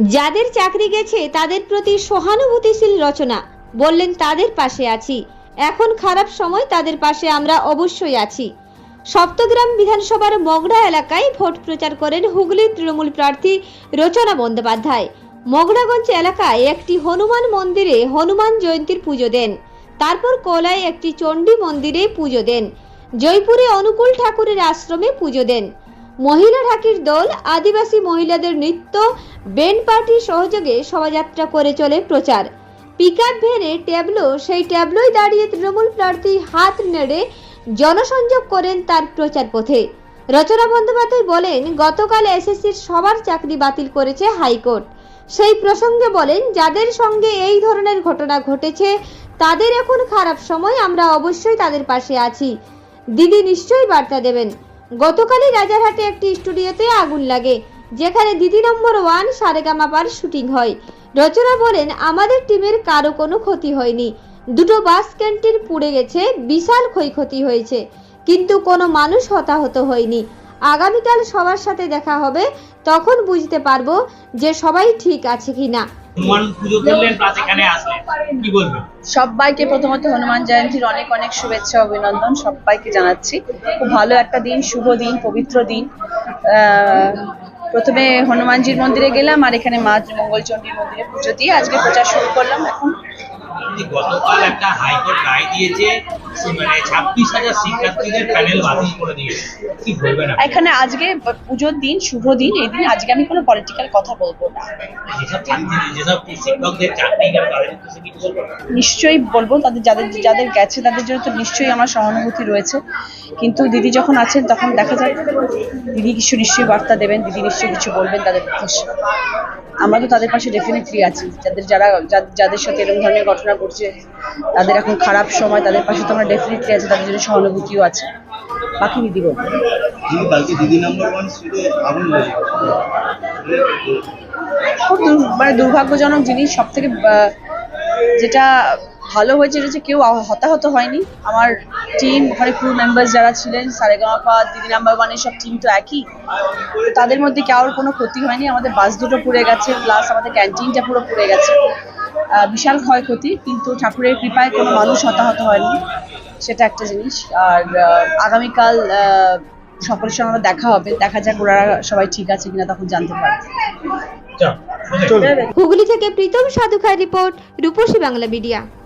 যাদের চাকরি গেছে, তাদের প্রতি সহানুভূতিশীল রচনা। বললেন, তাদের পাশে আছি। এখন খারাপ সময়, তাদের পাশে আমরা অবশ্যই আছি। সপ্তগ্রাম বিধানসভার মগড়া এলাকায় ভোট প্রচার করেন হুগলির তৃণমূল প্রার্থী রচনা বন্দ্যোপাধ্যায়। মগড়াগঞ্জ এলাকায় একটি হনুমান মন্দিরে হনুমান জয়ন্তীর পুজো দেন। তারপর কোলায় একটি চণ্ডী মন্দিরে পুজো দেন। জয়পুরে অনুকূল ঠাকুরের আশ্রমে পুজো দেন। মহিলা ঢাকির দল আদিবাসী মহিলাদের নৃত্য, বেন পার্টির সহযোগে শোভাযাত্রা করে চলে প্রচার। পিক আপ ভ্যানে ট্যাবলো, সেই ট্যাবলোয় দাঁড়িয়ে তৃণমূল প্রার্থী হাত নেড়ে জনসংযোগ করেন তার প্রচার পথে। রচনা বন্দ্যোপাধ্যায় বলেন, গতকাল এসএসসির সবার চাকরি বাতিল করেছে হাইকোর্ট। সেই প্রসঙ্গে বলেন, যাদের সঙ্গে এই ধরনের ঘটনা ঘটেছে, তাদের এখন খারাপ সময়, আমরা অবশ্যই তাদের পাশে আছি। দিদি নিশ্চয়ই বার্তা দেবেন। গতকালই রাজারহাটে একটি স্টুডিওতে আগুন লাগে, যেখানে দিদি নম্বর ওয়ান সারেগামাপার শুটিং হয়। রচনা বলেন, আমাদের টিমের কারও কোনো ক্ষতি হয়নি। দুটো বাস ক্যান্টিন পুড়ে গেছে, বিশাল ক্ষয়ক্ষতি হয়েছে, কিন্তু কোনো মানুষ হতাহত হয়নি। আগামীকাল সবার সাথে দেখা হবে তখন বুঝতে পারব যে সবাই ঠিক আছে কিনা। হনুমান পুজো করলেন প্লাস এখানে আসলেন। কি বলবেন? সবাইকে প্রথমত হনুমান জয়ন্তীর অনেক অনেক শুভেচ্ছা অভিনন্দন সবাইকে জানাচ্ছি। খুব ভালো একটা দিন শুভ দিন পবিত্র দিন। আহ, প্রথমে হনুমানজির মন্দিরে গেলাম আর এখানে মা মঙ্গলচণ্ডীর মন্দিরে পুজো দিয়ে আজকে প্রচার শুরু করলাম এখন। গতকাল একটা হাইকোর্ট রায় দিয়েছে মানে ছাব্বিশ হাজার শিক্ষার্থীদের প্যানেল বাতিল করে দিয়েছে। কি বলবেন? এখানে আজকে পুজোর দিন শুভ দিন এই দিন আজকে আমি কোনো পলিটিক্যাল কথা বলব না। যেসব ছাত্রী যেসব শিক্ষকদের চাকরি গেল তাদের কিছু কিছু বলবেন নিশ্চয়ই বলব তাদের যাদের যাদের গেছে তাদের জন্য তো নিশ্চয়ই আমার সহানুভূতি রয়েছে। কিন্তু দিদি যখন আছেন তখন দেখা যাক দিদি কিছু নিশ্চয়ই বার্তা দেবেন দিদি নিশ্চয়ই কিছু বলবেন তাদের উদ্দেশ্যে। আমরা তো তাদের পাশে ডেফিনেটলি আছি। যাদের যারা যাদের সাথে এরকম ধরনের ঘটনা ঘটছে তাদের এখন খারাপ সময় তাদের পাশে তো আমরা ডেফিনেটলি আছি তাদের জন্য সহানুভূতিও আছে। বাকি দিদি খুব মানে দুর্ভাগ্যজনক জিনিস সব থেকে যেটা ভালো হয়েছে হচ্ছে কেউ হতাহত হয়নি। আমার টিম ওখানে ক্রু মেম্বার্স যারা ছিলেন সারেগামাপা দিদি নাম্বার ওয়ানের সব টিম তো একই। তো তাদের মধ্যে কারোর কোনো ক্ষতি হয়নি। আমাদের বাস দুটো পুড়ে গেছে প্লাস আমাদের ক্যান্টিনটা পুরো পুড়ে গেছে। আহ, বিশাল ক্ষয়ক্ষতি কিন্তু ঠাকুরের কৃপায় কোনো মানুষ হতাহত হয়নি। সেটা একটা জিনিস। আর আগামীকাল আহ, সকলের সঙ্গে আমার দেখা হবে। দেখা যাক ওরা সবাই ঠিক আছে কিনা তখন জানতে পারবে। হুগলি থেকে প্রীতম সাধুখার রিপোর্ট রূপসী বাংলা মিডিয়া।